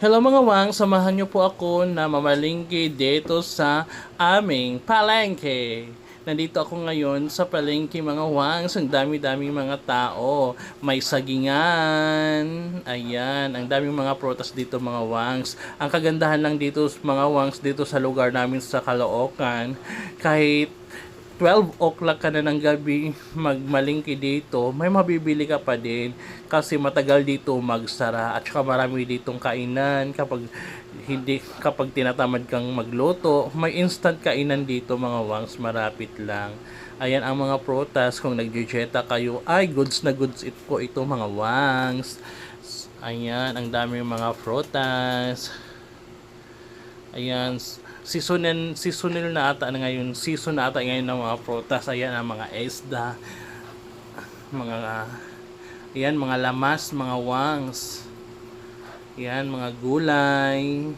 Hello mga wang, samahan niyo po ako na mamalingki dito sa aming palengke. Nandito ako ngayon sa palengke mga wangs, ang dami-dami mga tao. May sagingan, ayan, ang daming mga protas dito mga wangs. Ang kagandahan lang dito mga wangs dito sa lugar namin sa Caloocan, kahit 12 o'clock ka na ng gabi magmalingki dito, may mabibili ka pa din kasi matagal dito magsara at saka marami ditong kainan kapag hindi kapag tinatamad kang magluto, may instant kainan dito mga wangs, marapit lang. Ayan ang mga protas kung nagjejeta kayo, ay goods na goods it po ito mga wangs. Ayan, ang daming mga protas. Ayan, seasonin, seasonal na ata na ngayon, season na ata ngayon ng mga protas. Ayan, ang mga esda, mga, ayan, mga lamas, mga wangs. Ayan, mga gulay,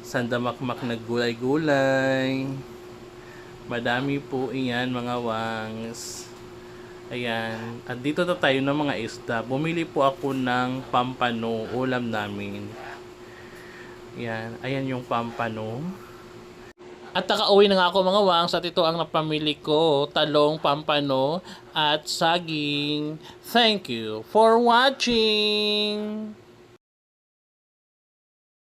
sandamakmak na gulay-gulay. Madami po iyan, mga wangs. Ayan, at dito na tayo ng mga isda. Bumili po ako ng pampano, ulam namin. Yan, ayan yung pampano. At nakauwi na nga ako mga wangs at ito ang napamili ko, talong, pampano at saging. Thank you for watching!